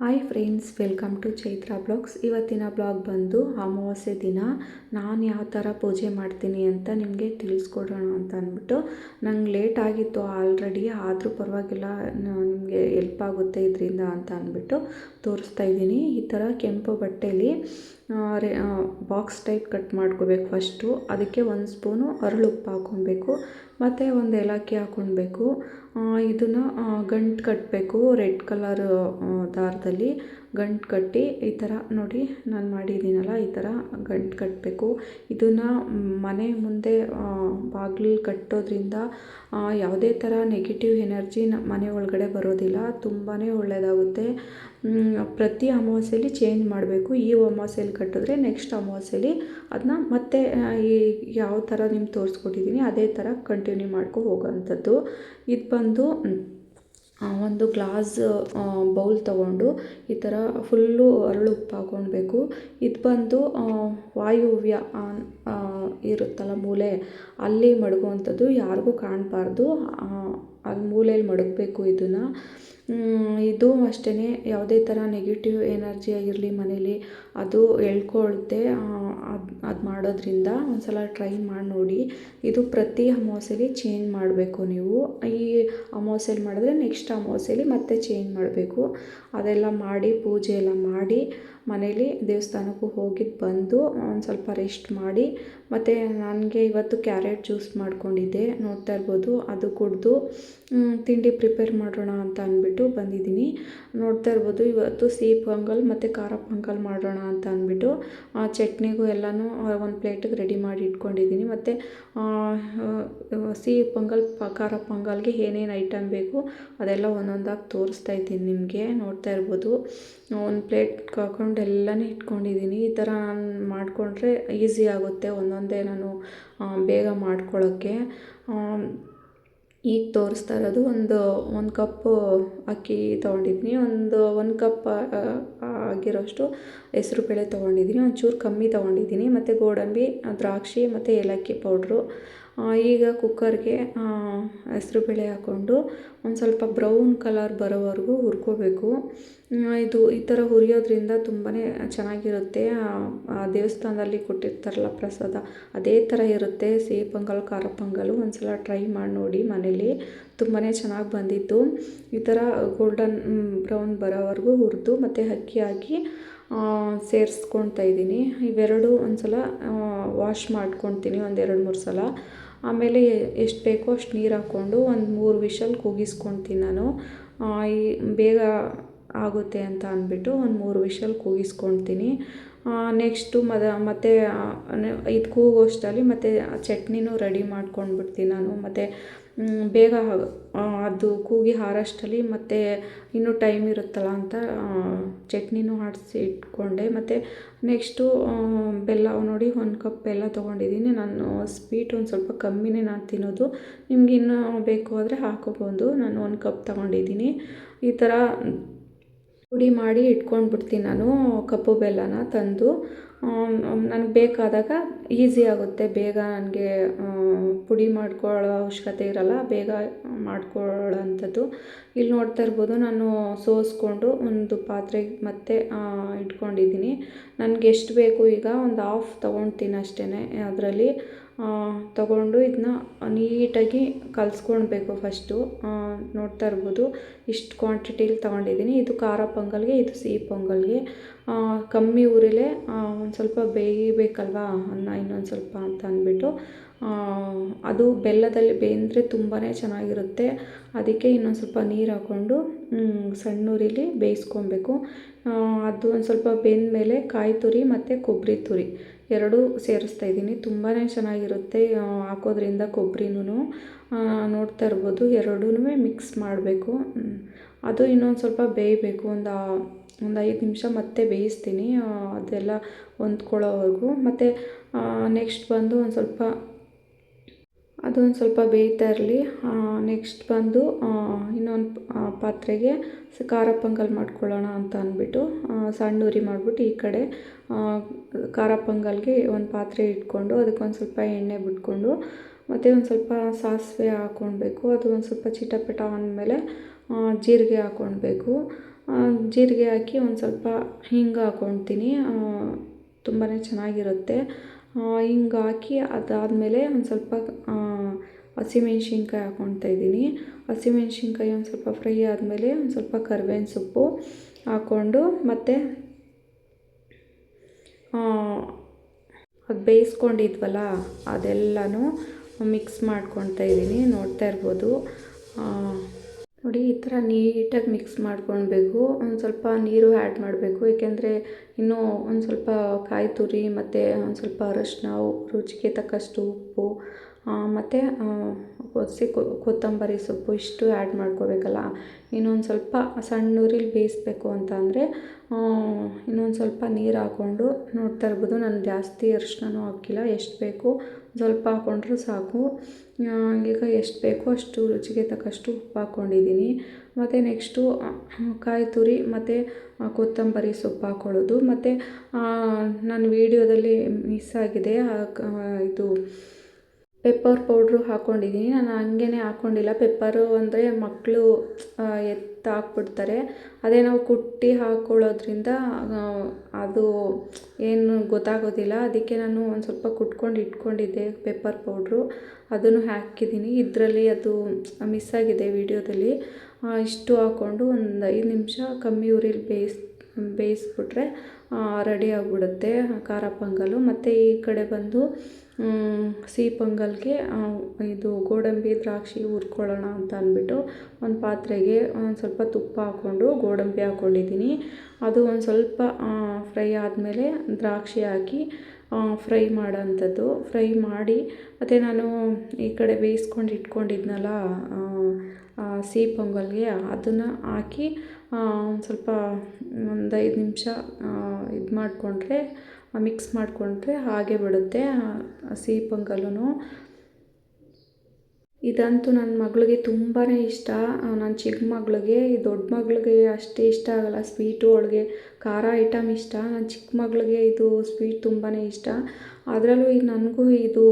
Hi friends welcome to Chaitra blogs ಇವತ್ತಿನ blog ಬಂದು ಅಮಾವಾಸ್ಯೆ ದಿನ. ನಾನು ಯಾವ ಥರ ಪೂಜೆ ಮಾಡ್ತೀನಿ ಅಂತ ನಿಮಗೆ ತಿಳಿಸ್ಕೊಡೋಣ ಅಂತ ಅಂದ್ಬಿಟ್ಟು. ನಂಗೆ ಲೇಟ್ ಆಗಿತ್ತು ಆಲ್ರೆಡಿ ಆದರೂ ಪರವಾಗಿಲ್ಲ ನಿಮಗೆ ಎಲ್ಪ್ ಆಗುತ್ತೆ ಇದರಿಂದ ಅಂತ ಅಂದ್ಬಿಟ್ಟು ತೋರಿಸ್ತಾ ಇದ್ದೀನಿ. ಈ ಥರ ಕೆಂಪು ಬಟ್ಟೆಯಲ್ಲಿ ರೇ ಬಾಕ್ಸ್ ಟೈಪ್ ಕಟ್ ಮಾಡ್ಕೋಬೇಕು ಫಸ್ಟು ಅದಕ್ಕೆ ಒಂದು ಸ್ಪೂನು ಅರಳುಪ್ಪು ಹಾಕ್ಕೊಬೇಕು, ಮತ್ತು ಒಂದು ಏಲಕ್ಕಿ ಹಾಕ್ಕೊಳ್ಬೇಕು ಇದನ್ನು ಗಂಟು ಕಟ್ಟಬೇಕು ರೆಡ್ ಕಲರ್ ದಾರದಲ್ಲಿ. ಗಂಟು ಕಟ್ಟಿ ಈ ಥರ ನೋಡಿ ನಾನು ಮಾಡಿದ್ದೀನಲ್ಲ, ಈ ಥರ ಗಂಟು ಕಟ್ಟಬೇಕು. ಇದನ್ನು ಮನೆ ಮುಂದೆ ಬಾಗಿಲು ಕಟ್ಟೋದ್ರಿಂದ ಯಾವುದೇ ಥರ ನೆಗೆಟಿವ್ ಎನರ್ಜಿ ನಮ್ಮ ಮನೆ ಒಳಗಡೆ ಬರೋದಿಲ್ಲ. ತುಂಬಾ ಒಳ್ಳೆಯದಾಗುತ್ತೆ ಪ್ರತಿ ಅಮಾವಾಸ್ಯೆಯಲ್ಲಿ ಚೇಂಜ್ ಮಾಡಬೇಕು. ಈ ಅಮಾವಾಸ್ಯೆಯಲ್ಲಿ ಕಟ್ಟಿದ್ರೆ ನೆಕ್ಸ್ಟ್ ಅಮಾವಾಸ್ಯೆಯಲ್ಲಿ ಅದನ್ನ ಮತ್ತೆ ಈ ಯಾವ ಥರ ನಿಮ್ಗೆ ತೋರಿಸ್ಕೊಟ್ಟಿದ್ದೀನಿ, ಅದೇ ಥರ ಕಂಟಿನ್ಯೂ ಮಾಡ್ಕೊ ಹೋಗೋವಂಥದ್ದು ಇದು ಬಂದು ಒಂದು ಗ್ಲಾಸ್ ಬೌಲ್ ತೊಗೊಂಡು ಈ ಥರ ಫುಲ್ಲು ಅರಳು ಉಪ್ಪು ಹಾಕ್ಕೊಳ್ಬೇಕು ಇದು ಬಂದು ವಾಯುವ್ಯ ಇರುತ್ತಲ್ಲ ಮೂಲೆ, ಅಲ್ಲಿ ಮಡಗುವಂಥದ್ದು ಯಾರಿಗೂ ಕಾಣಬಾರ್ದು. ಅಲ್ಲಿ ಮೂಲೆಯಲ್ಲಿ ಮಡಗಬೇಕು ಇದನ್ನು. ಇದು ಅಷ್ಟೇ ಯಾವುದೇ ಥರ ನೆಗೆಟಿವ್ ಎನರ್ಜಿ ಆಗಿರಲಿ ಮನೇಲಿ, ಅದು ಎಳ್ಕೊಳ್ಳುತ್ತೆ ಅದು ಅದು ಮಾಡೋದ್ರಿಂದ ಒಂದ್ಸಲ ಟ್ರೈ ಮಾಡಿ ನೋಡಿ. ಇದು ಪ್ರತಿ ಅಮಾವಾಸ್ಯೆಗೆ ಚೇಂಜ್ ಮಾಡಬೇಕು ನೀವು. ಈ ಅಮಾವಾಸ್ಯೆಲಿ ಮಾಡಿದ್ರೆ ನೆಕ್ಸ್ಟ್ ಅಮಾವಾಸ್ಯೆಲಿ ಮತ್ತೆ ಚೇಂಜ್ ಮಾಡಬೇಕು. ಅದೆಲ್ಲ ಮಾಡಿ, ಪೂಜೆ ಎಲ್ಲ ಮಾಡಿ ಮನೇಲಿ ದೇವಸ್ಥಾನಕ್ಕೂ ಹೋಗಿದ್ದು ಬಂದು ಒಂದು ಸ್ವಲ್ಪ ರೆಸ್ಟ್ ಮಾಡಿ. ಮತ್ತು ನನಗೆ ಇವತ್ತು ಕ್ಯಾರೆಟ್ ಜ್ಯೂಸ್ ಮಾಡ್ಕೊಂಡಿದ್ದೆ. ನೋಡ್ತಾ ಇರ್ಬೋದು, ಅದು ಕುಡಿದು. ತಿಂಡಿ ಪ್ರಿಪೇರ್ ಮಾಡೋಣ ಅಂತ ಅಂದ್ಬಿಟ್ಟು ಬಂದಿದ್ದೀನಿ. ನೋಡ್ತಾ ಇರ್ಬೋದು, ಇವತ್ತು ಸಿಹಿ ಪೊಂಗಲ್ ಮತ್ತು ಖಾರ ಪೊಂಗಲ್ ಮಾಡೋಣ ಅಂತ ಅಂದ್ಬಿಟ್ಟು ಚಟ್ನಿಗೂ ಎಲ್ಲನೂ ಒಂದು ಪ್ಲೇಟಿಗೆ ರೆಡಿ ಮಾಡಿ ಇಟ್ಕೊಂಡಿದ್ದೀನಿ. ಮತ್ತು ಸಿಹಿ ಪೊಂಗಲ್ ಖಾರ ಪೊಂಗಲ್ಗೆ ಏನೇನು ಐಟಮ್ ಬೇಕು ಅದೆಲ್ಲ ಒಂದೊಂದಾಗಿ ತೋರಿಸ್ತಾ ಇದ್ದೀನಿ ನಿಮಗೆ. ನೋಡ್ತಾ ಇರ್ಬೋದು, ಒಂದು ಪ್ಲೇಟ್ ಹಾಕೊಂಡು ಎಲ್ಲನೂ ಇಟ್ಕೊಂಡಿದ್ದೀನಿ. ಈ ಥರ ನಾನು ಮಾಡಿಕೊಂಡ್ರೆ ಈಸಿ ಆಗುತ್ತೆ ಒಂದೊಂದೇ ನಾನು ಬೇಗ ಮಾಡ್ಕೊಳ್ಳೋಕ್ಕೆ. ಈಗ ತೋರಿಸ್ತಾ ಇರೋದು ಒಂದು ಒಂದು ಕಪ್ಪು ಅಕ್ಕಿ ತೊಗೊಂಡಿದ್ದೀನಿ ಒಂದು ಒಂದು ಕಪ್ ಆಗಿರೋಷ್ಟು ಹೆಸ್ರು ಬೇಳೆ ತೊಗೊಂಡಿದ್ದೀನಿ ಒಂಚೂರು ಕಮ್ಮಿ ತೊಗೊಂಡಿದ್ದೀನಿ ಮತ್ತು ಗೋಡಂಬಿ, ದ್ರಾಕ್ಷಿ ಮತ್ತು ಏಲಕ್ಕಿ ಪೌಡ್ರು. ಈಗ ಕುಕ್ಕರ್ಗೆ ಹೆಸ್ರುಬೇಳೆ ಹಾಕ್ಕೊಂಡು ಒಂದು ಸ್ವಲ್ಪ ಬ್ರೌನ್ ಕಲರ್ ಬರೋವರೆಗೂ ಹುರ್ಕೋಬೇಕು. ಇದು ಈ ಥರ ಹುರಿಯೋದ್ರಿಂದ ತುಂಬಾ ಚೆನ್ನಾಗಿರುತ್ತೆ. ದೇವಸ್ಥಾನದಲ್ಲಿ ಕೊಟ್ಟಿರ್ತಾರಲ್ಲ ಪ್ರಸಾದ, ಅದೇ ಥರ ಇರುತ್ತೆ. ಸಿಹಿ ಪೊಂಗಲ್, ಖಾರ ಪೊಂಗಲ್ ಒಂದು ಸಲ ಟ್ರೈ ಮಾಡಿ ನೋಡಿ ಮನೇಲಿ. ತುಂಬಾ ಚೆನ್ನಾಗಿ ಬಂದಿತ್ತು. ಈ ಥರ ಗೋಲ್ಡನ್ ಬ್ರೌನ್ ಬರೋವರೆಗೂ ಹುರಿದು ಮತ್ತು ಅಕ್ಕಿ ಹಾಕಿ ಸೇರಿಸ್ಕೊಳ್ತಾ ಇದ್ದೀನಿ. ಇವೆರಡು ಒಂದು ಸಲ ವಾಶ್ ಮಾಡ್ಕೊತೀನಿ ಒಂದು ಎರಡು ಮೂರು ಸಲ. ಆಮೇಲೆ ಎಷ್ಟು ಬೇಕೋ ಅಷ್ಟು ನೀರು ಹಾಕ್ಕೊಂಡು ಒಂದು ಮೂರು ವಿಷಲ್ ಕೂಗಿಸ್ಕೊಳ್ತೀನಿ ನಾನು. ಈ ಬೇಗ ಆಗುತ್ತೆ ಅಂತ ಅಂದ್ಬಿಟ್ಟು ಒಂದು ಮೂರು ವಿಷಲ್ ಕೂಗಿಸ್ಕೊಳ್ತೀನಿ ನೆಕ್ಸ್ಟು ಮದ, ಮತ್ತು ಇದು ಕೂಗೋಷ್ಟರಲ್ಲಿ ಮತ್ತು ಚಟ್ನಿನೂ ರೆಡಿ ಮಾಡ್ಕೊಂಡ್ಬಿಡ್ತೀನಿ ನಾನು. ಮತ್ತು ಬೇಗ ಅದು ಕೂಗಿ ಹಾರೋಷ್ಟರಲ್ಲಿ ಮತ್ತು ಇನ್ನೂ ಟೈಮ್ ಇರುತ್ತಲ್ಲ ಅಂತ ಚಟ್ನಿನೂ ಆಡಿಸಿ ಇಟ್ಕೊಂಡೆ. ಮತ್ತು ನೆಕ್ಸ್ಟು ಬೆಲ್ಲ ನೋಡಿ ಒಂದು ಕಪ್ ಬೆಲ್ಲ ತೊಗೊಂಡಿದ್ದೀನಿ. ನಾನು ಸ್ವೀಟ್ ಒಂದು ಸ್ವಲ್ಪ ಕಮ್ಮಿನೇ ನಾನು ತಿನ್ನೋದು. ನಿಮ್ಗೆ ಇನ್ನೂ ಬೇಕು ಆದರೆ ಹಾಕೋಬೋದು ನಾನು ಒಂದು ಕಪ್ ತೊಗೊಂಡಿದ್ದೀನಿ. ಈ ಥರ ಪುಡಿ ಮಾಡಿ ಇಟ್ಕೊಂಡ್ಬಿಡ್ತೀನಿ ನಾನು ಕಪ್ಪು ಬೆಲ್ಲನ ತಂದು. ನನಗೆ ಬೇಕಾದಾಗ ಈಸಿ ಆಗುತ್ತೆ. ಬೇಗ ನನಗೆ ಪುಡಿ ಮಾಡ್ಕೊಳ್ಳೋ ಅವಶ್ಯಕತೆ ಇರಲ್ಲ. ಬೇಗ ಮಾಡ್ಕೊಳ್ಳೋ ಅಂಥದ್ದು ಇಲ್ಲಿ ನೋಡ್ತಾ ಇರ್ಬೋದು, ನಾನು ಸೋಸ್ಕೊಂಡು ಒಂದು ಪಾತ್ರೆಗೆ ಮತ್ತೆ ಇಟ್ಕೊಂಡಿದ್ದೀನಿ. ನನಗೆ ಎಷ್ಟು ಬೇಕು ಈಗ ಒಂದು ಹಾಫ್ ತೊಗೊಳ್ತೀನಿ ಅಷ್ಟೇ ಅದರಲ್ಲಿ ತಗೊಂಡು ಇದನ್ನ ನೀಟಾಗಿ ಕಲಿಸ್ಕೊಳ್ಬೇಕು ಫಸ್ಟು ನೋಡ್ತಾ ಇರ್ಬೋದು. ಇಷ್ಟು ಕ್ವಾಂಟಿಟೀಲಿ ತೊಗೊಂಡಿದ್ದೀನಿ ಇದು ಖಾರ ಪೊಂಗಲ್ಗೆ, ಇದು ಸಿಹಿ ಪೊಂಗಲ್ಗೆ. ಕಮ್ಮಿ ಊರಿಲೇ ಒಂದು ಸ್ವಲ್ಪ ಬೇಯಬೇಕಲ್ವಾ? ಅನ್ನ ಇನ್ನೊಂದು ಸ್ವಲ್ಪ ಅಂತ ಅಂದ್ಬಿಟ್ಟು. ಅದು ಬೆಲ್ಲದಲ್ಲಿ ಬೆಂದರೆ ತುಂಬಾ ಚೆನ್ನಾಗಿರುತ್ತೆ. ಅದಕ್ಕೆ ಇನ್ನೊಂದು ಸ್ವಲ್ಪ ನೀರು ಹಾಕ್ಕೊಂಡು ಸಣ್ಣ ಉರಿಲಿ ಬೇಯಿಸ್ಕೊಬೇಕು. ಅದು ಒಂದು ಸ್ವಲ್ಪ ಬೆಂದಮೇಲೆ ಕಾಯಿ ತುರಿ ಮತ್ತು ಕೊಬ್ಬರಿ ತುರಿ ಎರಡೂ ಸೇರಿಸ್ತಾ ಇದ್ದೀನಿ. ತುಂಬಾ ಚೆನ್ನಾಗಿರುತ್ತೆ ಹಾಕೋದ್ರಿಂದ ಕೊಬ್ಬರಿನೂ ನೋಡ್ತಾ ಇರ್ಬೋದು ಎರಡೂ ಮಿಕ್ಸ್ ಮಾಡಬೇಕು. ಅದು ಇನ್ನೊಂದು ಸ್ವಲ್ಪ ಬೇಯಬೇಕು. ಒಂದು ಒಂದು ಐದು ನಿಮಿಷ ಮತ್ತೆ ಬೇಯಿಸ್ತೀನಿ. ಅದೆಲ್ಲ ಹೊಂದ್ಕೊಳ್ಳೋವರೆಗೂ. ಮತ್ತು ನೆಕ್ಸ್ಟ್ ಬಂದು ಒಂದು ಸ್ವಲ್ಪ ಅದೊಂದು ಸ್ವಲ್ಪ ಬೇಯ್ತಾ ಇರಲಿ. ನೆಕ್ಸ್ಟ್ ಬಂದು ಇನ್ನೊಂದು ಪಾತ್ರೆಗೆ ಖಾರ ಪೊಂಗಲ್ ಮಾಡ್ಕೊಳ್ಳೋಣ ಅಂತ ಅಂದ್ಬಿಟ್ಟು ಸಣ್ಣ ಉರಿ ಮಾಡಿಬಿಟ್ಟು ಈ ಕಡೆ ಖಾರ ಪೊಂಗಲ್ಗೆ ಒಂದು ಪಾತ್ರೆ ಇಟ್ಕೊಂಡು ಅದಕ್ಕೊಂದು ಸ್ವಲ್ಪ ಎಣ್ಣೆ ಬಿಟ್ಕೊಂಡು, ಮತ್ತು ಒಂದು ಸ್ವಲ್ಪ ಸಾಸಿವೆ ಹಾಕ್ಕೊಳ್ಬೇಕು ಅದು ಒಂದು ಸ್ವಲ್ಪ ಚಿಟಪಟ ಅಂದಮೇಲೆ ಜೀರಿಗೆ ಹಾಕ್ಕೊಳ್ಬೇಕು ಜೀರಿಗೆ ಹಾಕಿ ಒಂದು ಸ್ವಲ್ಪ ಹಿಂಗೆ ಹಾಕ್ಕೊಳ್ತೀನಿ ತುಂಬಾ ಚೆನ್ನಾಗಿರುತ್ತೆ. ಹಿಂಗೆ ಹಾಕಿ ಅದಾದಮೇಲೆ ಒಂದು ಸ್ವಲ್ಪ ಹಸಿಮೆಣ್ಸಿನ್ಕಾಯಿ ಹಾಕೊಳ್ತಾ ಇದ್ದೀನಿ. ಹಸಿಮೆಣ್ಸಿನ್ಕಾಯಿ ಒಂದು ಸ್ವಲ್ಪ ಫ್ರೈ ಆದಮೇಲೆ ಒಂದು ಸ್ವಲ್ಪ ಕರ್ಬೇವಿನ ಸೊಪ್ಪು ಹಾಕ್ಕೊಂಡು ಮತ್ತು ಅದು ಬೇಯಿಸ್ಕೊಂಡಿದ್ವಲ್ಲ ಅದೆಲ್ಲನೂ ಮಿಕ್ಸ್ ಮಾಡ್ಕೊಳ್ತಾ ಇದ್ದೀನಿ. ನೋಡ್ತಾ ಇರ್ಬೋದು. ನೋಡಿ, ಈ ಥರ ನೀಟಾಗಿ ಮಿಕ್ಸ್ ಮಾಡ್ಕೊಳ್ಬೇಕು. ಒಂದು ಸ್ವಲ್ಪ ನೀರು ಆ್ಯಡ್ ಮಾಡಬೇಕು. ಏಕೆಂದರೆ ಇನ್ನೂ ಒಂದು ಸ್ವಲ್ಪ ಕಾಯಿ ತುರಿ ಮತ್ತು ಒಂದು ಸ್ವಲ್ಪ ಅರಶಿನ ರುಚಿಗೆ ತಕ್ಕಷ್ಟು ಉಪ್ಪು ಮತ್ತು ಹಸಿ ಕೊತ್ತಂಬರಿ ಸೊಪ್ಪು ಇಷ್ಟು ಆ್ಯಡ್ ಮಾಡ್ಕೋಬೇಕಲ್ಲ. ಇನ್ನೊಂದು ಸ್ವಲ್ಪ ಸಣ್ಣ ಉರಿಲಿ ಬೇಯಿಸ್ಬೇಕು ಅಂತ ಅಂದರೆ ಇನ್ನೊಂದು ಸ್ವಲ್ಪ ನೀರು ಹಾಕ್ಕೊಂಡು ನೋಡ್ತಾ ಇರ್ಬೋದು. ನಾನು ಜಾಸ್ತಿ ಅರಿಶ್ಣನೂ ಹಾಕಿಲ್ಲ. ಎಷ್ಟು ಬೇಕು ಸ್ವಲ್ಪ ಹಾಕ್ಕೊಂಡ್ರೂ ಸಾಕು. ಈಗ ಎಷ್ಟು ಬೇಕೋ ಅಷ್ಟು ರುಚಿಗೆ ತಕ್ಕಷ್ಟು ಉಪ್ಪು ಹಾಕ್ಕೊಂಡಿದ್ದೀನಿ ಮತ್ತು ನೆಕ್ಸ್ಟು ಕಾಯಿ ತುರಿ ಮತ್ತು ಕೊತ್ತಂಬರಿ ಸೊಪ್ಪು ಹಾಕ್ಕೊಳ್ಳೋದು ಮತ್ತು ನನ್ನ ವೀಡಿಯೋದಲ್ಲಿ ಮಿಸ್ ಆಗಿದೆ. ಇದು ಪೆಪ್ಪರ್ ಪೌಡ್ರು ಹಾಕ್ಕೊಂಡಿದ್ದೀನಿ ನಾನು ಹಂಗೇ ಹಾಕ್ಕೊಂಡಿಲ್ಲ ಪೆಪ್ಪರು ಅಂದರೆ ಮಕ್ಕಳು ಎತ್ತಿ ಹಾಕ್ಬಿಡ್ತಾರೆ. ಅದೇ ನಾವು ಕುಟ್ಟಿ ಹಾಕ್ಕೊಳ್ಳೋದ್ರಿಂದ ಅದು ಏನು ಗೊತ್ತಾಗೋದಿಲ್ಲ. ಅದಕ್ಕೆ ನಾನು ಒಂದು ಸ್ವಲ್ಪ ಕುಟ್ಕೊಂಡು ಇಟ್ಕೊಂಡಿದ್ದೆ ಪೆಪ್ಪರ್ ಪೌಡ್ರು ಅದನ್ನು ಹಾಕಿದ್ದೀನಿ. ಇದರಲ್ಲಿ ಅದು ಮಿಸ್ ಆಗಿದೆ ವೀಡಿಯೋದಲ್ಲಿ. ಇಷ್ಟು ಹಾಕ್ಕೊಂಡು ಒಂದು ಐದು ನಿಮಿಷ ಕಮ್ಮಿ ಉರಿಲಿ ಬೇಯಿಸ್, ಬೇಯಿಸ್ಬಿಟ್ರೆ ರೆಡಿ ಆಗಿಬಿಡುತ್ತೆ. ಖಾರ ಪೊಂಗಲು. ಮತ್ತು ಈ ಕಡೆ ಬಂದು ಸಿಹಿ ಪೊಂಗಲ್ಗೆ ಇದು ಗೋಡಂಬಿ ದ್ರಾಕ್ಷಿ ಹುರ್ಕೊಳ್ಳೋಣ ಅಂತ ಅಂದ್ಬಿಟ್ಟು ಒಂದು ಪಾತ್ರೆಗೆ ಒಂದು ಸ್ವಲ್ಪ ತುಪ್ಪ ಹಾಕ್ಕೊಂಡು ಗೋಡಂಬಿ ಹಾಕ್ಕೊಂಡಿದ್ದೀನಿ ಅದು ಒಂದು ಸ್ವಲ್ಪ ಫ್ರೈ ಆದಮೇಲೆ ದ್ರಾಕ್ಷಿ ಹಾಕಿ ಫ್ರೈ ಮಾಡೋಂಥದ್ದು. ಫ್ರೈ ಮಾಡಿ, ಮತ್ತು ನಾನು ಈ ಕಡೆ ಬೇಯಿಸ್ಕೊಂಡು ಇಟ್ಕೊಂಡಿದ್ನಲ್ಲ ಸಿಹಿ ಪೊಂಗಲ್ಗೆ, ಅದನ್ನು ಹಾಕಿ ಒಂದು ಸ್ವಲ್ಪ ಒಂದು ಐದು ನಿಮಿಷ ಇದು ಮಾಡಿಕೊಂಡ್ರೆ ಮಿಕ್ಸ್ ಮಾಡಿಕೊಂಡ್ರೆ ಹಾಗೆ ಬಿಡುತ್ತೆ ಸಿಹಿ ಪೊಂಗಲ್ಲೂ ಇದಂತೂ ನನ್ನ ಮಗಳಿಗೆ ತುಂಬಾ ಇಷ್ಟ. ನನ್ನ ಚಿಕ್ಕ ಮಗಳಿಗೆ, ದೊಡ್ಡ ಮಗಳಿಗೆ ಅಷ್ಟೇ ಇಷ್ಟ ಆಗೋಲ್ಲ. ಸ್ವೀಟು ಅವಳಿಗೆ ಖಾರ ಐಟಮ್ ಇಷ್ಟ. ನನ್ನ ಚಿಕ್ಕ ಮಗಳಿಗೆ ಇದು ಸ್ವೀಟ್ ತುಂಬಾ ಇಷ್ಟ. ಅದರಲ್ಲೂ ಈಗ ನನಗೂ ಇದು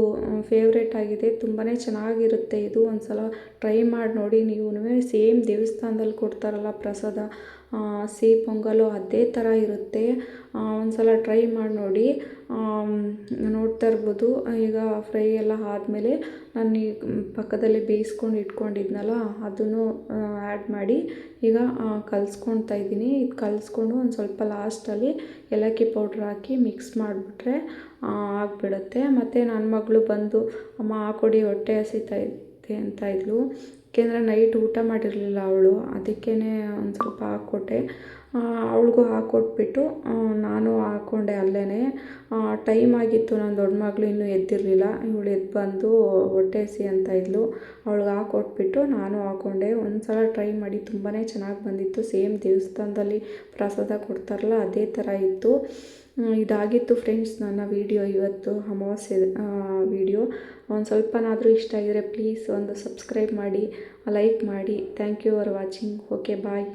ಫೇವ್ರೇಟ್ ಆಗಿದೆ. ತುಂಬಾ ಚೆನ್ನಾಗಿರುತ್ತೆ ಇದು. ಒಂದು ಸಲ ಟ್ರೈ ಮಾಡಿ ನೋಡಿ. ನೀವು ಸೇಮ್ ದೇವಸ್ಥಾನದಲ್ಲಿ ಕೊಡ್ತಾರಲ್ಲ ಪ್ರಸಾದ ಸಿಹಿ ಪೊಂಗಲು ಅದೇ ಥರ ಇರುತ್ತೆ. ಒಂದು ಸಲ ಟ್ರೈ ಮಾಡಿ ನೋಡಿ. ನೋಡ್ತಾ ಇರ್ಬೋದು. ಈಗ ಫ್ರೈ ಎಲ್ಲ ಆದಮೇಲೆ ನಾನು ಈ ಪಕ್ಕದಲ್ಲಿ ಬೇಯಿಸ್ಕೊಂಡು ಇಟ್ಕೊಂಡಿದ್ನಲ್ಲ, ಅದನ್ನು ಆ್ಯಡ್ ಮಾಡಿ ಈಗ ಕಲ್ಸ್ಕೊಳ್ತಾ ಇದ್ದೀನಿ. ಇದು ಕಲಿಸ್ಕೊಂಡು ಒಂದು ಸ್ವಲ್ಪ ಲಾಸ್ಟಲ್ಲಿ ಏಲಕ್ಕಿ ಪೌಡ್ರ್ ಹಾಕಿ ಮಿಕ್ಸ್ ಮಾಡಿಬಿಟ್ರೆ ಆಗಿಬಿಡುತ್ತೆ. ಮತ್ತು ನನ್ನ ಮಗಳು ಬಂದು, ಅಮ್ಮ ಹಾಕೊಡಿ ಹೊಟ್ಟೆ ಹಸಿತೈತೆ ಅಂತ ಇದ್ಲು. ಏಕೆಂದರೆ ನೈಟ್ ಊಟ ಮಾಡಿರಲಿಲ್ಲ ಅವಳು. ಅದಕ್ಕೇ ಒಂದು ಸ್ವಲ್ಪ ಹಾಕ್ಕೊಟ್ಟೆ. ಅವಳಿಗೂ ಹಾಕ್ಕೊಟ್ಬಿಟ್ಟು ನಾನು ಹಾಕ್ಕೊಂಡೆ ಅಲ್ಲೇ ಟೈಮ್ ಆಗಿತ್ತು, ನನ್ನ ದೊಡ್ಡ ಮಗಳು ಇನ್ನೂ ಎದ್ದಿರಲಿಲ್ಲ. ಇವಳು ಎದ್ದು ಬಂದು ಹೊಟ್ಟೆ ಹಸಿ ಅಂತ ಇದ್ಲು. ಅವ್ಳಿಗೆ ಹಾಕ್ಕೊಟ್ಬಿಟ್ಟು ನಾನು ಹಾಕ್ಕೊಂಡೆ ಒಂದು ಸಲ ಟ್ರೈ ಮಾಡಿ ತುಂಬಾ ಚೆನ್ನಾಗಿ ಬಂದಿತ್ತು. ಸೇಮ್ ದೇವಸ್ಥಾನದಲ್ಲಿ ಪ್ರಸಾದ ಕೊಡ್ತಾರಲ್ಲ, ಅದೇ ಥರ ಇತ್ತು. ಇದಾಗಿತ್ತು ಫ್ರೆಂಡ್ಸ್ ನನ್ನ ವೀಡಿಯೋ ಇವತ್ತು, ಅಮಾವಾಸ್ಯೆ ವೀಡಿಯೋ. ಒಂದು ಸ್ವಲ್ಪನಾದರೂ ಇಷ್ಟ ಆಗಿದ್ರೆ ಪ್ಲೀಸ್ ಒಂದು ಸಬ್ಸ್ಕ್ರೈಬ್ ಮಾಡಿ, ಲೈಕ್ ಮಾಡಿ. Thank you for watching. Okay, bye.